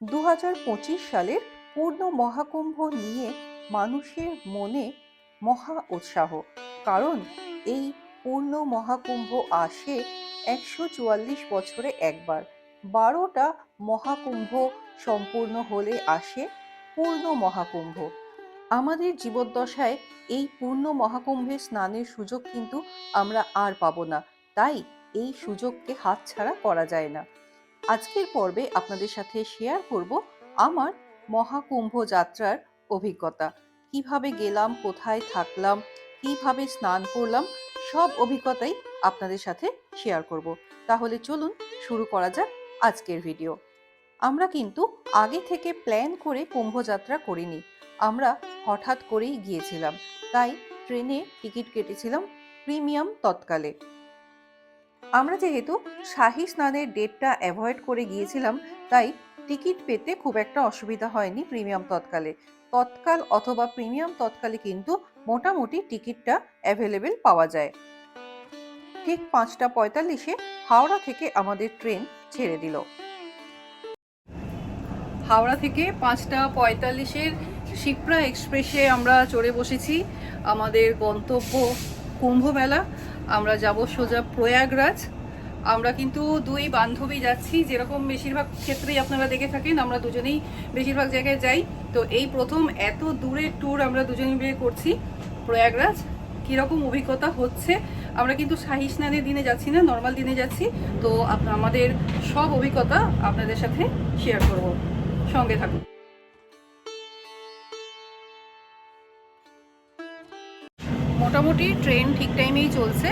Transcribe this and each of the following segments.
দু হাজার পঁচিশ সালের পূর্ণ মহাকুম্ভ নিয়ে মানুষের মনে মহা উৎসাহ। কারণ এই পূর্ণ মহাকুম্ভ আসে একশো চুয়াল্লিশ বছরে একবার। বারোটা মহাকুম্ভ সম্পূর্ণ হলে আসে পূর্ণ মহাকুম্ভ। আমাদের জীবদ্দশায় এই পূর্ণ মহাকুম্ভে স্নানের সুযোগ কিন্তু আমরা আর পাবো না। তাই এই সুযোগকে হাতছাড়া করা যায় না। আজকের পর্বে আপনাদের সাথে শেয়ার করব আমার মহাকুম্ভ যাত্রার অভিজ্ঞতা। কীভাবে গেলাম, কোথায় থাকলাম, কীভাবে স্নান করলাম, সব অভিজ্ঞতাই আপনাদের সাথে শেয়ার করব। তাহলে চলুন শুরু করা যাক আজকের ভিডিও আমরা কিন্তু আগে থেকে প্ল্যান করে কুম্ভযাত্রা করিনি। আমরা হঠাৎ করেই গিয়েছিলাম। তাই ট্রেনে টিকিট কেটেছিলাম প্রিমিয়াম তৎকালে। আমরা যেহেতু শাহী স্নানের ডেটটা অ্যাভয়েড করে গিয়েছিলাম, তাই টিকিট পেতে খুব একটা অসুবিধা হয়নি প্রিমিয়াম তৎকালে। তৎকাল অথবা প্রিমিয়াম তৎকালে কিন্তু মোটামুটি টিকিটটা অ্যাভেলেবেল পাওয়া যায়। ঠিক পাঁচটা পঁয়তাল্লিশে হাওড়া থেকে আমাদের ট্রেন ছেড়ে দিল। হাওড়া থেকে পাঁচটা পঁয়তাল্লিশের শিপ্রা এক্সপ্রেসে আমরা চড়ে বসেছি। আমাদের গন্তব্য কুম্ভ মেলা আমরা যাব সোজা প্রয়াগরাজ। আমরা কিন্তু দুই বান্ধবী যাচ্ছি, যেরকম বেশিরভাগ ক্ষেত্রেই আপনারা দেখে থাকেন, আমরা দুজনেই বেশিরভাগ জায়গায় যাই। তো এই প্রথম এত দূরের ট্যুর আমরা দুজনে মিলে করছি, প্রয়াগরাজ। কীরকম অভিজ্ঞতা হচ্ছে? আমরা কিন্তু শাহী স্নানের দিনে যাচ্ছি না নর্মাল দিনে যাচ্ছি। তো আমাদের সব অভিজ্ঞতা আপনাদের সাথে শেয়ার করব। সঙ্গে থাকুন। মোটামুটি ট্রেন ঠিক টাইমেই চলছে।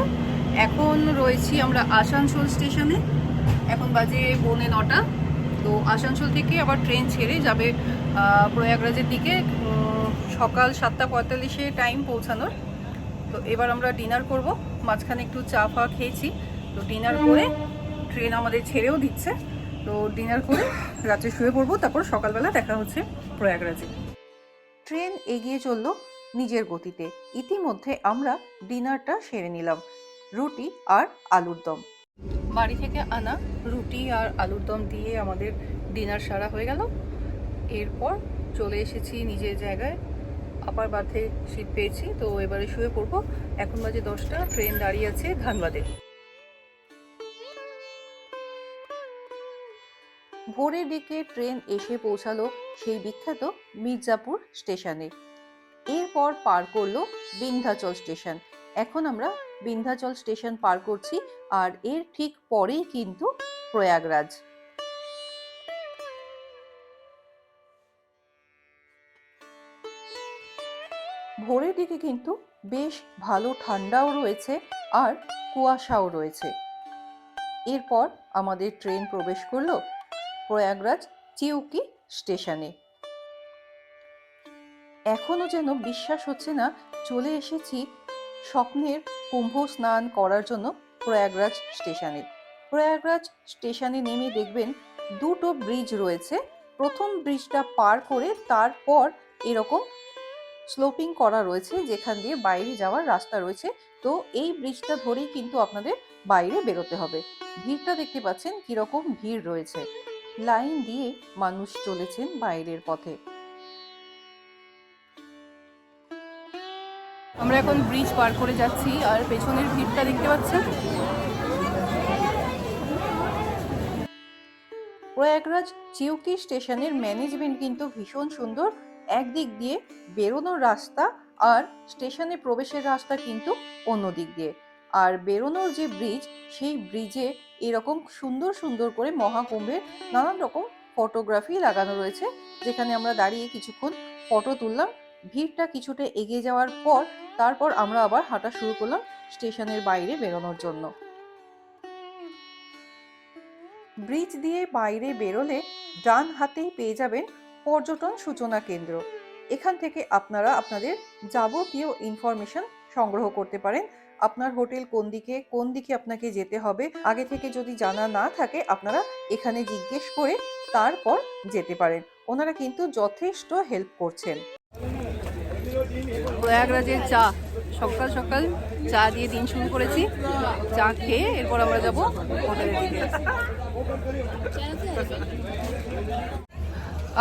এখন রয়েছি আমরা আসানসোল স্টেশনে। এখন বাজে পৌনে নটা। তো আসানসোল থেকে আবার ট্রেন ছেড়ে যাবে প্রয়াগরাজের দিকে সকাল সাতটা পঁয়তাল্লিশে টাইম পৌঁছানোর। তো এবার আমরা ডিনার করব। মাঝখানে একটু চা ফা খেয়েছি। তো ডিনার করে ট্রেন আমাদের ছেড়েও দিচ্ছে। তো ডিনার করে রাত্রে শুয়ে পড়ব। তারপর সকালবেলা দেখা হচ্ছে প্রয়াগরাজে। ট্রেন এগিয়ে চলল। নিজের গতিতে। ইতিমধ্যে আমরা ডিনারটা সেরে নিলাম রুটি আর আলুর দম। বাড়ি থেকে আনা রুটি আর আলুর দম দিয়ে আমাদের ডিনার সারা হয়ে গেল। এরপর চলে এসেছি নিজের জায়গায়। আপার বাথে সিট পেয়েছি তো এবারে শুয়ে পড়ব। এখন বাজে দশটা ট্রেন দাঁড়িয়ে আছে ধানবাদে। ভোরের দিকে ট্রেন এসে পৌঁছালো সেই বিখ্যাত মির্জাপুর স্টেশনে। এরপর পার করল বিন্ধ্যাচল স্টেশন। এখন আমরা বিন্ধ্যাচল স্টেশন পার করছি আর এর ঠিক পরেই কিন্তু প্রয়াগরাজ। ভোরের দিকে কিন্তু বেশ ভালো ঠান্ডাও রয়েছে আর কুয়াশাও রয়েছে। এরপর আমাদের ট্রেন প্রবেশ করল প্রয়াগরাজ চিউকি স্টেশনে। এখনও যেন বিশ্বাস হচ্ছে না, চলে এসেছি স্বপ্নের কুম্ভ স্নান করার জন্য প্রয়াগরাজ স্টেশনে। প্রয়াগরাজ স্টেশনে নেমে দেখবেন দুটো ব্রিজ রয়েছে। প্রথম ব্রিজটা পার করে তারপর এরকম স্লোপিং করা রয়েছে, যেখান দিয়ে বাইরে যাওয়ার রাস্তা রয়েছে। তো এই ব্রিজটা ধরেই কিন্তু আপনাদের বাইরে বেরোতে হবে। ভিড়টা দেখতে পাচ্ছেন কীরকম ভিড় রয়েছে। লাইন দিয়ে মানুষ চলেছেন বাইরের পথে। আমরা এখন ব্রিজ পার করে যাচ্ছি, আর পেছনের ভিড়টা দেখতে পাচ্ছেন? প্রয়াগরাজ চিউকি স্টেশনের ম্যানেজমেন্ট কিন্তু ভীষণ সুন্দর। একদিক দিয়ে বেরোনোর রাস্তা, আর স্টেশনে প্রবেশের রাস্তা কিন্তু অন্য দিক দিয়ে। আর বেরোনোর যে ব্রিজ সেই ব্রিজে এরকম সুন্দর সুন্দর করে মহাকুম্ভের নানান রকম ফটোগ্রাফি লাগানো রয়েছে। যেখানে আমরা দাঁড়িয়ে কিছুক্ষণ ফটো তুললাম। ভিড়টা কিছুটা এগিয়ে যাওয়ার পর তারপর আমরা আবার হাঁটা শুরু করলাম স্টেশনের বাইরে বেরোনোর জন্য। ব্রিজ দিয়ে বাইরে বেরোলে ডান হাতেই পেয়ে যাবেন পর্যটন সূচনা কেন্দ্র। এখান থেকে আপনারা আপনাদের যাবতীয় ইনফরমেশন সংগ্রহ করতে পারেন। আপনার হোটেল কোন দিকে কোন দিকে আপনাকে যেতে হবে, আগে থেকে যদি জানা না থাকে আপনারা এখানে জিজ্ঞেস করে তারপর যেতে পারেন। ওনারা কিন্তু যথেষ্ট হেল্প করছেন। প্রয়াগরাজের চা। সকাল সকাল চা দিয়ে দিন শুরু করেছি। চা খেয়ে এরপর আমরা যাব হোটেলের দিকে।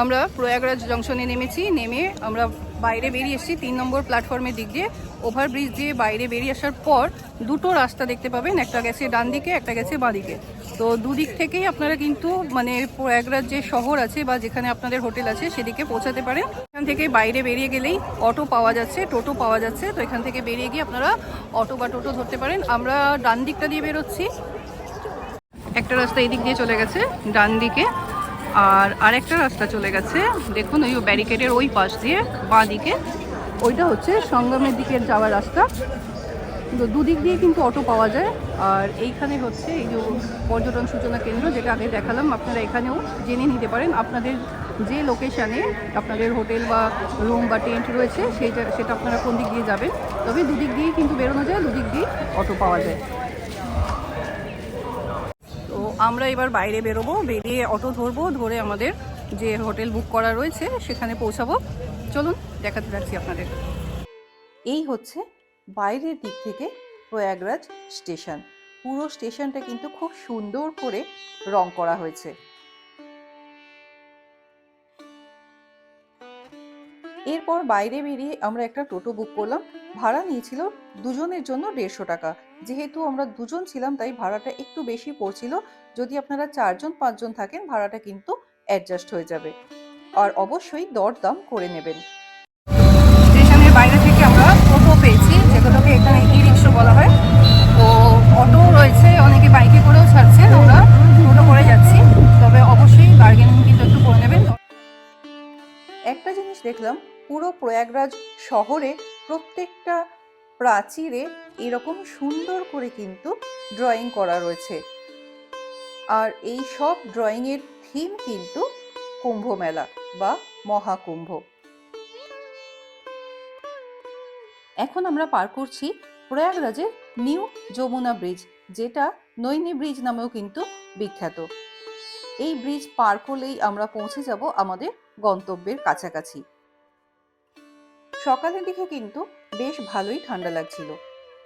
আমরা প্রয়াগরাজ জংশনে নেমেছি, নেমে আমরা বাইরে বেরিয়ে এসেছি তিন নম্বর প্ল্যাটফর্মের দিক দিয়ে। ওভারব্রিজ দিয়ে বাইরে বেরিয়ে আসার পর দুটো রাস্তা দেখতে পাবেন, একটা গেছে ডান দিকে, একটা গেছে বাঁ দিকে। তো দুদিক থেকেই আপনারা কিন্তু মানে প্রয়াগরাজ যে শহর আছে বা যেখানে আপনাদের হোটেল আছে সেদিকে পৌঁছাতে পারেন। এখান থেকে বাইরে বেরিয়ে গেলেই অটো পাওয়া যাচ্ছে, টোটো পাওয়া যাচ্ছে। তো এখান থেকে বেরিয়ে গিয়ে আপনারা অটো বা টোটো ধরতে পারেন। আমরা ডান দিকটা দিয়ে বেরোচ্ছি। একটা রাস্তা এদিক দিয়ে চলে গেছে, ডান দিকে। আর আরেকটা রাস্তা চলে গেছে। দেখুন, ওই ব্যারিকেডের ওই পাশ দিয়ে বাঁ দিকে। ওইটা হচ্ছে সঙ্গমের দিকের যাওয়ার রাস্তা। তো দুদিক দিয়ে কিন্তু অটো পাওয়া যায়। আর এইখানে হচ্ছে এই যে পর্যটন সূচনা কেন্দ্র, যেটা আগে দেখালাম, আপনারা এখানেও জেনে নিতে পারেন। আপনাদের যে লোকেশানে আপনাদের হোটেল বা রুম বা টেন্ট রয়েছে, সেইটা, সেটা আপনারা কোন দিক দিয়ে যাবেন। তবে দুদিক দিয়েই কিন্তু বেরোনো যায়, দুদিক দিয়ে অটো পাওয়া যায়। আমরা এবার বাইরে বেরোবো, বেরিয়ে অটো ধরবো, ধরে আমাদের যে হোটেল বুক করা রয়েছে সেখানে পৌঁছাবো। চলুন, দেখাতে যাচ্ছি আপনাদের। এই হচ্ছে বাইরের দিক থেকে প্রয়াগরাজ স্টেশন। পুরো স্টেশনটা কিন্তু খুব সুন্দর করে রং করা হয়েছে। এরপর বাইরে বেরিয়ে আমরা একটা টোটো বুক করলাম। ভাড়া নিয়েছিল দুজনের জন্য দেড়শো টাকা। যেহেতু আমরা দুজন ছিলাম তাই ভাড়াটা একটু বেশি পড়ছিল। যদি আপনারা চারজন পাঁচজন থাকেন ভাড়াটা কিন্তু অ্যাডজাস্ট হয়ে যাবে। আর অবশ্যই দরদাম করে নেবেন। স্টেশনের বাইরে থেকে আমরা টোটো পেয়েছি যেগুলোকে এখানে ই রিক্সা বলা হয়। তো অটো রয়েছে অনেকে বাইকে করেও ছাড়ছেন আমরা টোটো করে যাচ্ছি। তবে অবশ্যই বার্গেনিং কিন্তু একটু করে নেবেন। একটা জিনিস দেখলাম পুরো প্রয়াগরাজ শহরে প্রত্যেকটা প্রাচীরে এরকম সুন্দর করে কিন্তু ড্রয়িং করা রয়েছে। আর এই সব ড্রয়িংয়ের থিম কিন্তু কুম্ভ মেলা বা মহাকুম্ভ। এখন আমরা পার করছি প্রয়াগরাজের নিউ যমুনা ব্রিজ, যেটা নৈনি ব্রিজ নামেও কিন্তু বিখ্যাত। এই ব্রিজ পার করলেই আমরা পৌঁছে যাব আমাদের গন্তব্যের কাছাকাছি। সকালের দিকে কিন্তু বেশ ভালোই ঠান্ডা লাগছিল।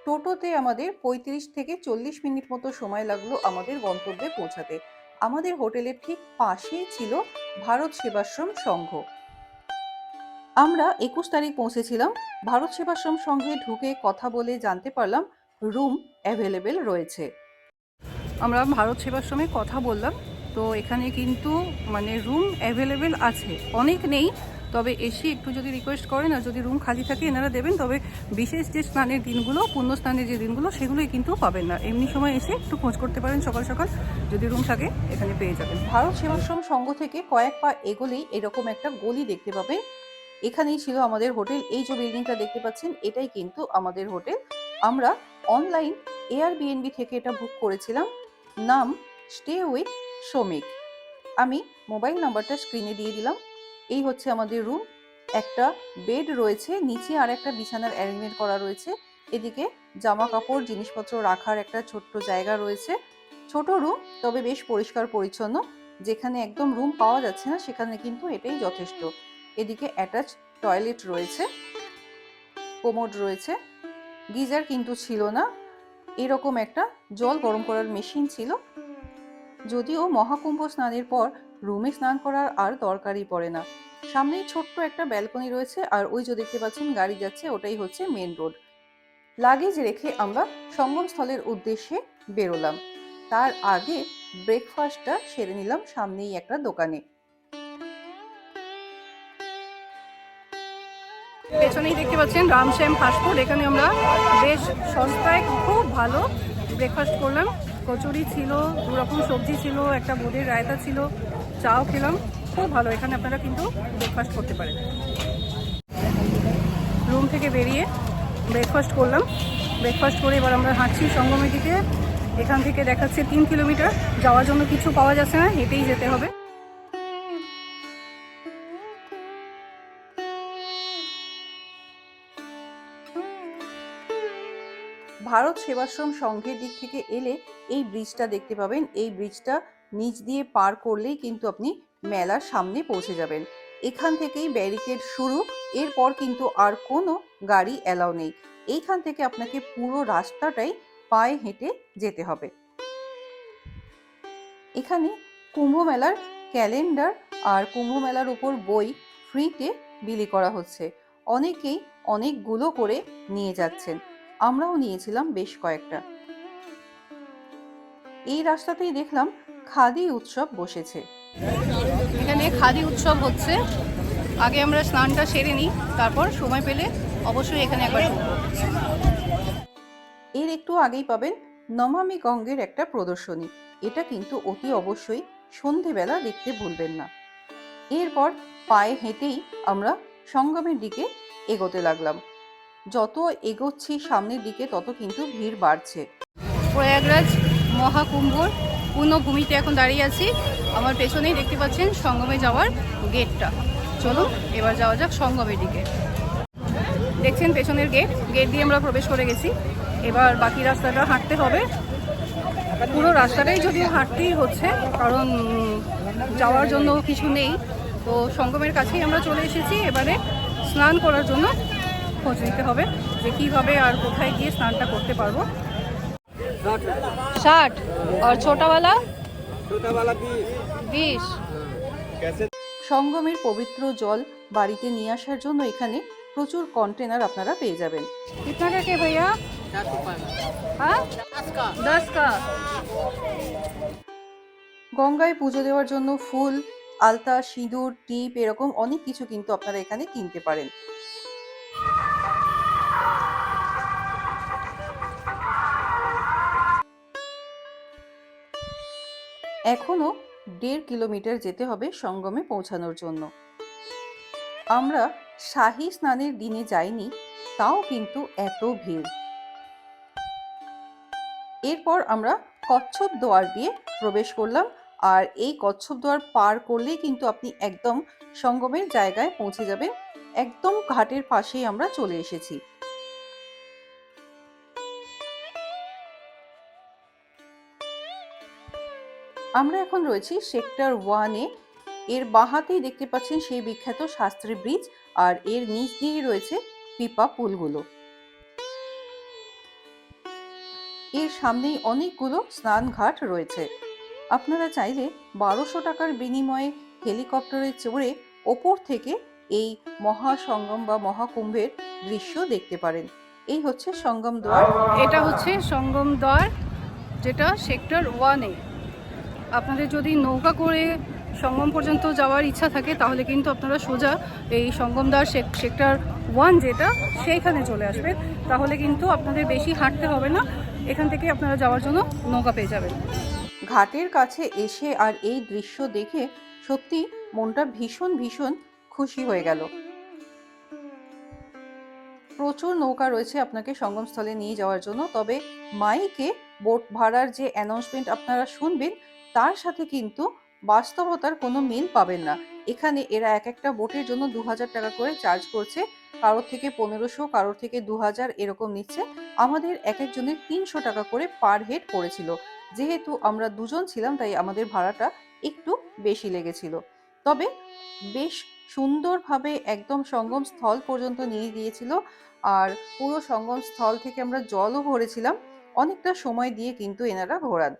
টোটোতে আমাদের পঁয়ত্রিশ থেকে চল্লিশ মিনিট মতো সময় লাগল আমাদের গন্তব্যে পৌঁছাতে। আমাদের হোটেলের ঠিক পাশেই ছিল ভারত সেবাশ্রম সংঘ। আমরা একুশ তারিখ পৌঁছেছিলাম। ভারত সেবাশ্রম সংঘে ঢুকে কথা বলে জানতে পারলাম রুম অ্যাভেলেবেল রয়েছে। আমরা ভারত সেবাশ্রমে কথা বললাম। তো এখানে কিন্তু মানে রুম অ্যাভেলেবেল আছে। অনেক নেই। তবে এসে একটু যদি রিকোয়েস্ট করেন আর যদি রুম খালি থাকে, এনারা দেবেন। তবে বিশেষ যে স্নানের দিনগুলো পুণ্য স্নানের যে দিনগুলো, সেগুলোই কিন্তু পাবেন না। এমনি সময় এসে একটু খোঁজ করতে পারেন সকাল সকাল। যদি রুম থাকে, এখানে পেয়ে যাবেন। ভারত সেবাশ্রম সংঘ থেকে কয়েক পা এগোলেই এরকম একটা গলি দেখতে পাবেন। এখানেই ছিল আমাদের হোটেল। এই যে বিল্ডিংটা দেখতে পাচ্ছেন, এটাই কিন্তু আমাদের হোটেল। আমরা অনলাইন এয়ারবিএনবি থেকে এটা বুক করেছিলাম। নাম স্টে উইথ শ্রমিক আমি মোবাইল নাম্বারটা স্ক্রিনে দিয়ে দিলাম। এই হচ্ছে আমাদের রুম একটা বেড রয়েছে, নিচে আর একটা বিছানার অ্যারেঞ্জমেন্ট করা রয়েছে। এদিকে জামা কাপড় জিনিসপত্র রাখার একটা ছোট্ট জায়গা রয়েছে। ছোট রুম তবে বেশ পরিষ্কার পরিচ্ছন্ন। যেখানে একদম রুম পাওয়া যাচ্ছে না, সেখানে কিন্তু এটাই যথেষ্ট। এদিকে অ্যাটাচ টয়লেট রয়েছে। কোমোড রয়েছে। গিজার কিন্তু ছিল না। এরকম একটা জল গরম করার মেশিন ছিল। যদিও মহাকুম্ভ স্নানের পর রুমে স্নান করার আর দরকারই পড়ে না। সামনেই ছোট্ট একটা ব্যালকনি রয়েছে আর ওই যে দেখতে পাচ্ছেন গাড়ি যাচ্ছে, ওটাই হচ্ছে মেন রোড লাগেজ রেখে আমরা সঙ্গমস্থলের উদ্দেশ্যে বেরোলাম। তার আগে ব্রেকফাস্টটা সেরে নিলাম সামনেই একটা দোকানে। পেছনেই দেখতে পাচ্ছেন রামশ্যাম ফাস্টফুড এখানে আমরা বেশ সস্তায় খুব ভালো ব্রেকফাস্ট করলাম। কচুরি ছিল দু রকম সবজি ছিল, একটা বোঁদের রায়তা ছিল। চাও খেলাম, খুব ভালো। এখানে আপনারা কিন্তু ব্রেকফাস্ট করতে পারেন। রুম থেকে বেরিয়ে ব্রেকফাস্ট করলাম। ব্রেকফাস্ট করে এবার আমরা হাঁটছি সঙ্গমের দিকে এখান থেকে দেখাচ্ছে তিন কিলোমিটার। যাওয়ার জন্য কিছু পাওয়া যাচ্ছে না, হেঁটেই যেতে হবে। ভারত সেবাশ্রম সংঘের দিক থেকে এলে এই ব্রিজটা দেখতে পাবেন। এই ব্রিজটা নিচ দিয়ে পার করলেই কিন্তু আপনি মেলার সামনে পৌঁছে যাবেন। এখান থেকেই ব্যারিকেড শুরু, এরপর কিন্তু আর কোনো গাড়ি অ্যালাউ নেই। এইখান থেকে আপনাকে পুরো রাস্তাটাই পায়ে হেঁটে যেতে হবে। এখানে কুম্ভ মেলার ক্যালেন্ডার আর কুম্ভ মেলার উপর বই ফ্রিতে বিলি করা হচ্ছে। অনেকেই অনেকগুলো করে নিয়ে যাচ্ছেন। আমরাও নিয়েছিলাম বেশ কয়েকটা। এই রাস্তাতেই দেখলাম খাদি উৎসব বসেছে। এখানে খাদি উৎসব হচ্ছে। আগে আমরা স্নানটা সেরে নিই তারপর সময় পেলে অবশ্যই এখানে একবার এর একটু আগেই পাবেন নমামি গঙ্গের একটা প্রদর্শনী। এটা কিন্তু অতি অবশ্যই সন্ধেবেলা দেখতে ভুলবেন না। এরপর পায়ে হেঁটেই আমরা সঙ্গমের দিকে এগোতে লাগলাম। যত এগোচ্ছি সামনের দিকে তত কিন্তু ভিড় বাড়ছে। প্রয়াগরাজ মহাকুম্ভর পূর্ণভূমিতে এখন দাঁড়িয়ে আছি। আমার পেছনেই দেখতে পাচ্ছেন সঙ্গমে যাওয়ার গেটটা। চলুন, এবার যাওয়া যাক সঙ্গমের দিকে। দেখছেন পেছনের গেট? গেট দিয়ে আমরা প্রবেশ করে গেছি। এবার বাকি রাস্তাটা হাঁটতে হবে। পুরো রাস্তাটাই যদিও হাঁটতেই হচ্ছে, কারণ যাওয়ার জন্য কিছু নেই। তো সঙ্গমের কাছেই আমরা চলে এসেছি। এবারে স্নান করার জন্য খোঁজ নিতে হবে যে কীভাবে আর কোথায় গিয়ে স্নানটা করতে পারব। साठ और छोटा वाला छोटा वाला बीस बीस कैसे সঙ্গমের পবিত্র জল বাড়িতে নিয়ে আসার জন্য এখানে প্রচুর কন্টেনার আপনারা পেয়ে যাবেন कितना का के भैया हाँ दस का গঙ্গায় পুজো দেওয়ার জন্য ফুল আলতা সিঁদুর টিপ এরকম অনেক কিছু কিন্তু আপনারা এখানে কিনতে পারেন এখনও দেড় কিলোমিটার যেতে হবে সঙ্গমে পৌঁছানোর জন্য। আমরা শাহী স্নানের দিনে যাইনি, তাও কিন্তু এত ভিড়। এরপর আমরা কচ্ছপ দোয়ার দিয়ে প্রবেশ করলাম, আর এই কচ্ছপ দোয়ার পার করলেই কিন্তু আপনি একদম সঙ্গমের জায়গায় পৌঁছে যাবেন। একদম ঘাটের পাশেই আমরা চলে এসেছি। আমরা এখন রয়েছি সেক্টর ওয়ানে এর বাঁহাতেই দেখতে পাচ্ছেন সেই বিখ্যাত শাস্ত্রী ব্রিজ আর এর নিচ দিয়েই রয়েছে পিপা পুলগুলো। এর সামনেই অনেকগুলো স্নান ঘাট রয়েছে। আপনারা চাইলে বারোশো টাকার বিনিময়ে হেলিকপ্টারে চড়ে ওপর থেকে এই মহাসঙ্গম বা মহাকুম্ভের দৃশ্য দেখতে পারেন। এই হচ্ছে সঙ্গম দ্বার। এটা হচ্ছে সঙ্গম দ্বার, যেটা সেক্টর ওয়ানে আপনাদের যদি নৌকা করে সঙ্গম পর্যন্ত যাওয়ার ইচ্ছা থাকে, তাহলে কিন্তু আপনারা সোজা এই সঙ্গমদ্বার সেক্টর ওয়ান যেটা, সেইখানে চলে আসবেন। তাহলে কিন্তু আপনাদের বেশি হাঁটতে হবে না। এখান থেকে আপনারা যাওয়ার জন্য নৌকা পেয়ে যাবেন। ঘাটের কাছে এসে আর এই দৃশ্য দেখে সত্যি মনটা ভীষণ ভীষণ খুশি হয়ে গেল। প্রচুর নৌকা রয়েছে আপনাকে সঙ্গমস্থলে নিয়ে যাওয়ার জন্য। তবে মাইকে বোট ভাড়ার যে অ্যানাউন্সমেন্ট আপনারা শুনবেন তার সাথে কিন্তু বাস্তবতার কোনো মিল পাবেন না। এখানে এরা এক একটা বোটের জন্য দু হাজার টাকা করে চার্জ করছে। কারোর থেকে পনেরোশো, কারোর থেকে দু হাজার এরকম নিচ্ছে। আমাদের এক একজনের তিনশো টাকা করে পার হেড পড়েছিল। যেহেতু আমরা দুজন ছিলাম, তাই আমাদের ভাড়াটা একটু বেশি লেগেছিল। তবে বেশ সুন্দরভাবে একদম সঙ্গম স্থল পর্যন্ত নিয়ে গিয়েছিল। আর পুরো সঙ্গম স্থল থেকে আমরা জলও ভরেছিলাম। অনেকটা সময় দিয়ে কিন্তু এনারা ঘোরান।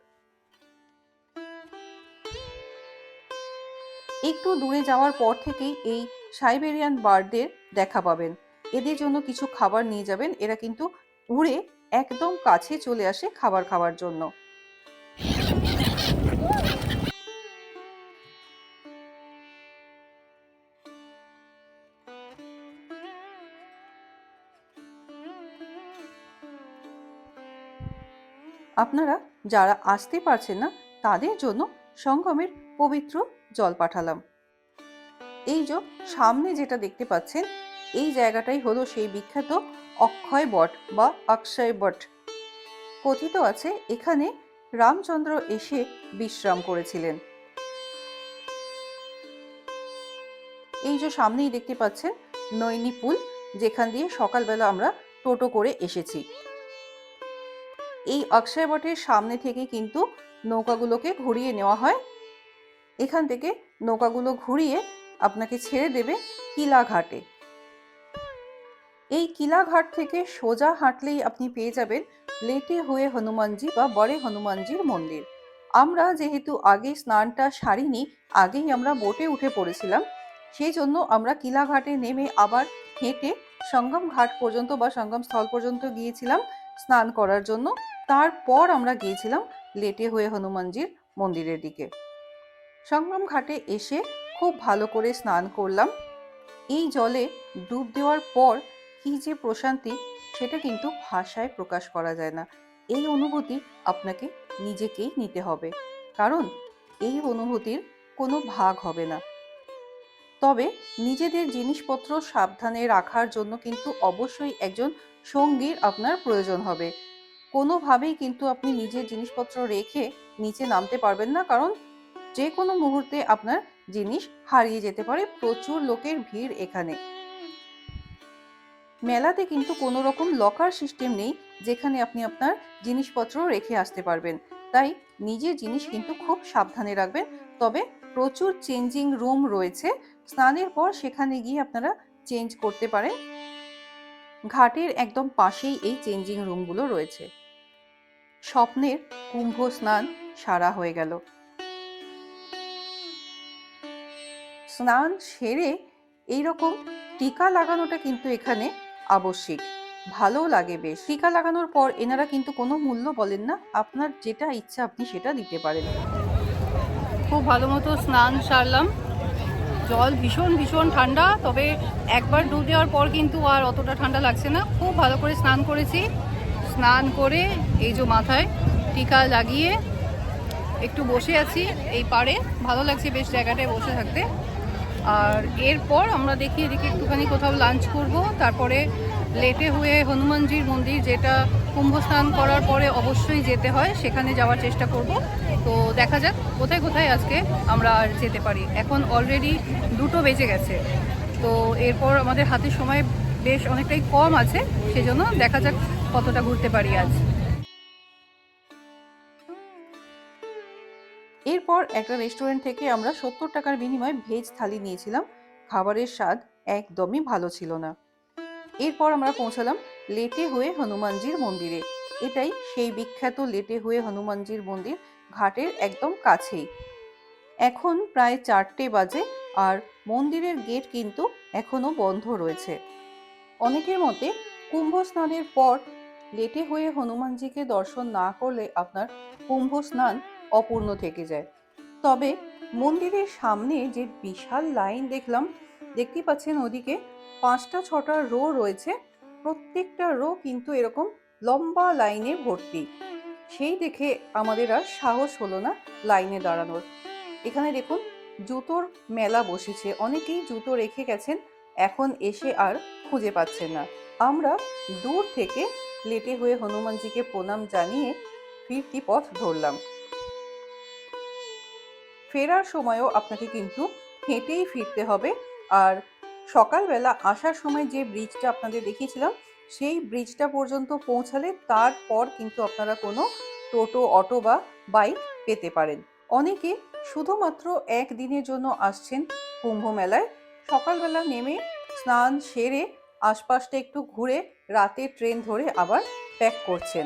একটু দূরে যাওয়ার পর থেকেই এই সাইবেরিয়ান বার্ডদের দেখা পাবেন। এদের জন্য কিছু খাবার নিয়ে যাবেন। এরা কিন্তু উড়ে একদম কাছে চলে আসে খাবার খাওয়ার জন্য। আপনারা যারা আসতে পারছেন না, তাদের জন্য সঙ্গমের পবিত্র জল পাঠালাম। এই যে সামনে যেটা দেখতে পাচ্ছেন, এই জায়গাটাই হলো সেই বিখ্যাত অক্ষয় বট বা অক্ষয় বট। কথিত আছে এখানে রামচন্দ্র এসে বিশ্রাম করেছিলেন। এই যে সামনেই দেখতে পাচ্ছেন নৈনি পুল যেখান দিয়ে সকালবেলা আমরা টোটো করে এসেছি। এই অক্ষয় বটের সামনে থেকে কিন্তু নৌকাগুলোকে ঘুরিয়ে নেওয়া হয়। এখান থেকে নৌকাগুলো ঘুরিয়ে আপনাকে ছেড়ে দেবে কিলাঘাটে। এই কিলাঘাট থেকে সোজা হাঁটলেই আপনি পেয়ে যাবেন লেটে হয়ে হনুমানজি বা বড়ে হনুমানজির মন্দির। আমরা যেহেতু আগে স্নানটা সারিনি, আগেই আমরা বোটে উঠে পড়েছিলাম সেই জন্য আমরা কিলাঘাটে নেমে আবার হেঁটে সঙ্গম ঘাট পর্যন্ত বা সঙ্গম স্থল পর্যন্ত গিয়েছিলাম স্নান করার জন্য। তারপর আমরা গিয়েছিলাম লেটে হয়ে হনুমানজির মন্দিরের দিকে। সঙ্গম ঘাটে এসে খুব ভালো করে স্নান করলাম। এই জলে ডুব দেওয়ার পর কি যে প্রশান্তি সেটা কিন্তু ভাষায় প্রকাশ করা যায় না। এই অনুভূতি আপনাকে নিজেকেই নিতে হবে। কারণ এই অনুভূতির কোনো ভাগ হবে না। তবে নিজেদের জিনিসপত্র সাবধানে রাখার জন্য কিন্তু অবশ্যই একজন সঙ্গীর আপনার প্রয়োজন হবে। কোনোভাবেই কিন্তু আপনি নিজের জিনিসপত্র রেখে নিচে নামতে পারবেন না। কারণ যে কোনো মুহূর্তে আপনার জিনিস হারিয়ে যেতে পারে, প্রচুর লোকের ভিড় এখানে। মেলাতে কিন্তু কোনো রকম লকার সিস্টেম নেই, যেখানে আপনি আপনার জিনিসপত্র রেখে আসতে পারবেন। তাই নিজের জিনিস কিন্তু খুব সাবধানে রাখবেন। তবে প্রচুর চেঞ্জিং রুম রয়েছে। স্নানের পর সেখানে গিয়ে আপনারা চেঞ্জ করতে পারেন। ঘাটের একদম পাশেই এই চেঞ্জিং রুমগুলো রয়েছে। স্বপ্নের কুম্ভ স্নান সারা হয়ে গেল। স্নান সেরে এইরকম টিকা লাগানোটা কিন্তু এখানে আবশ্যিক। ভালো লাগে বেশ। টিকা লাগানোর পর এনারা কিন্তু কোনো মূল্য বলেন না। আপনার যেটা ইচ্ছা আপনি সেটা দিতে পারেন। খুব ভালো মতো স্নান সারলাম। জল ভীষণ ভীষণ ঠান্ডা, তবে একবার ডুব দেওয়ার পর কিন্তু আর অতটা ঠান্ডা লাগছে না। খুব ভালো করে স্নান করেছি। স্নান করে এই যে মাথায় টিকা লাগিয়ে একটু বসে আছি এই পাড়ে। ভালো লাগছে বেশ জায়গাটায় বসে থাকতে। আর এরপর আমরা দেখি এদিকে একটুখানি কোথাও লাঞ্চ করব। তারপরে লেটে হয়ে হনুমানজির মন্দির যেটা কুম্ভ স্নান করার পরে অবশ্যই যেতে হয়, সেখানে যাওয়ার চেষ্টা করব। তো দেখা যাক কোথায় কোথায় আজকে আমরা আর যেতে পারি। এখন অলরেডি দুটো বেজে গেছে। তো এরপর আমাদের হাতে সময় বেশ অনেকটাই কম আছে, সেজন্য দেখা যাক কতটা ঘুরতে পারি আজ। এরপর একটা রেস্টুরেন্ট থেকে আমরা সত্তর টাকার বিনিময়ে ভেজ থালি নিয়েছিলাম। খাবারের স্বাদ একদমই ভালো ছিল না। এরপর আমরা পৌঁছালাম লেটে হয়ে হনুমানজির মন্দিরে। এটাই সেই বিখ্যাত লেটে হয়ে হনুমানজির মন্দির ঘাটের একদম কাছেই। এখন প্রায় চারটে বাজে আর মন্দিরের গেট কিন্তু এখনও বন্ধ রয়েছে। অনেকের মতে কুম্ভ স্নানের পর লেটে হয়ে হনুমানজিকে দর্শন না করলে আপনার কুম্ভ স্নান অপূর্ণ থেকে যায়। তবে মন্দিরের সামনে যে বিশাল লাইন দেখলাম দেখতে পাচ্ছেন ওদিকে পাঁচটা ছটা রো রয়েছে। প্রত্যেকটা রো কিন্তু এরকম লম্বা লাইনে ভর্তি। সেই দেখে আমাদের আর সাহস হলো না লাইনে দাঁড়ানোর। এখানে দেখুন, জুতোর মেলা বসেছে। অনেকেই জুতো রেখে গেছেন, এখন এসে আর খুঁজে পাচ্ছেন না। আমরা দূর থেকে লেটে হয়ে হনুমানজিকে প্রণাম জানিয়ে ফিরতি পথ ধরলাম। ফেরার সময়ও আপনাকে কিন্তু হেঁটেই ফিরতে হবে। আর সকালবেলা আসার সময় যে ব্রিজটা আপনাদের দেখিয়েছিলাম, সেই ব্রিজটা পর্যন্ত পৌঁছালে তারপর কিন্তু আপনারা কোনো টোটো, অটো বা বাইক পেতে পারেন। অনেকে শুধুমাত্র একদিনের জন্য আসছেন কুম্ভ মেলায়। সকালবেলা নেমে স্নান সেরে আশপাশটা একটু ঘুরে রাতে ট্রেন ধরে আবার ব্যাক করছেন।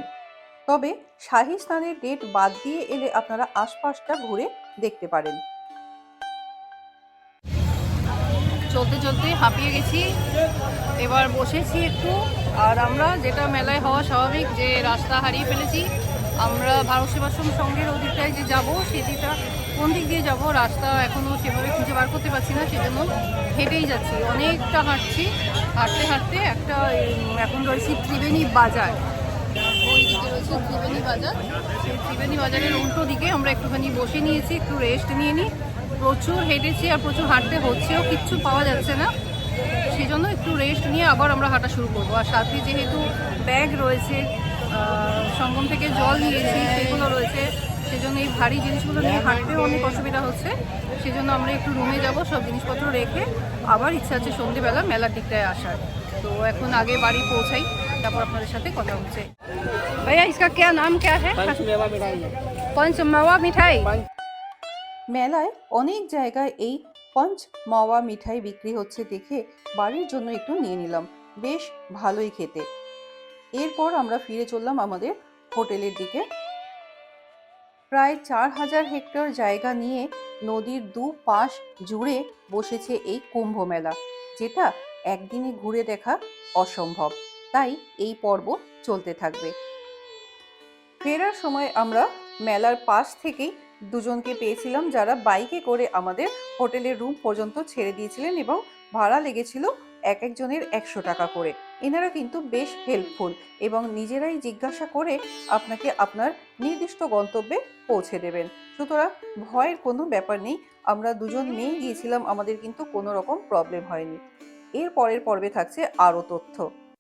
তবে শাহী স্নানের ডেট বাদ দিয়ে এলে আপনারা আশপাশটা ঘুরে দেখতে পারেন। চলতে চলতে হাঁপিয়ে গেছি। এবার বসেছি একটু। আর আমরা যেটা মেলায় হওয়া স্বাভাবিক, যে রাস্তা হারিয়ে ফেলেছি, আমরা ভারত সেবাশ্রম সঙ্গের ওদিকটায় যে যাব সেদিকটা কোন দিক দিয়ে যাব, রাস্তা এখনও সেভাবে খুঁজে বার করতে পারছি না, সেজন্য হেঁটেই যাচ্ছি। অনেকটা হাঁটছি। হাঁটতে হাঁটতে একটা এখন রয়েছি ত্রিবেণী বাজার। রয়েছে ত্রিবেণী বাজার। সেই ত্রিবেণী বাজারের উল্টো দিকে আমরা একটুখানি বসে নিয়েছি, একটু রেস্ট নিয়ে নিই প্রচুর হেঁটেছি আর প্রচুর হাঁটতে হচ্ছেও, কিচ্ছু পাওয়া যাচ্ছে না। সেই জন্য একটু রেস্ট নিয়ে আবার আমরা হাঁটা শুরু করব। আর সাথে যেহেতু ব্যাগ রয়েছে সঙ্গম থেকে জল নিয়েছি, সেগুলো রয়েছে। সেজন্য এই ভারী জিনিসগুলো নিয়ে হাঁটতেও অনেক অসুবিধা হচ্ছে। সেজন্য আমরা একটু রুমে যাব, সব জিনিসপত্র রেখে আবার ইচ্ছা আছে সন্ধেবেলা মেলার দিকটায় আসার। তো এখন আগে বাড়ি পৌঁছাই, তারপর আপনাদের সাথে কথা হচ্ছে। ভাইয়া ইসকা क्या नाम क्या है पंचमेवा मिठाई है पंचमेवा मिठाई মেলায় অনেক জায়গায় এই পঞ্চ মাওয়া মিঠাই বিক্রি হচ্ছে দেখে বাড়ির জন্য একটু নিয়ে নিলাম বেশ ভালোই খেতে এরপর আমরা ফিরে চললাম আমাদের হোটেলের দিকে প্রায় চার হাজার হেক্টর জায়গা নিয়ে নদীর দু পাশ জুড়ে বসেছে এই কুম্ভ মেলা যেটা একদিনে ঘুরে দেখা অসম্ভব তাই এই পর্ব চলতে থাকবে ফেরার সময় আমরা মেলার পাশ থেকেই দুজনকে পেয়েছিলাম যারা বাইকে করে আমাদের হোটেলের রুম পর্যন্ত ছেড়ে দিয়েছিলেন এবং ভাড়া লেগেছিল এক একজনের একশো টাকা করে। এনারা কিন্তু বেশ হেল্পফুল এবং নিজেরাই জিজ্ঞাসা করে আপনাকে আপনার নির্দিষ্ট গন্তব্যে পৌঁছে দেবেন। সুতরাং ভয়ের কোনো ব্যাপার নেই, আমরা দুজন মেয়ে গিয়েছিলাম, আমাদের কিন্তু কোনো রকম প্রবলেম হয়নি। এর পরের পর্বে থাকছে আরও তথ্য।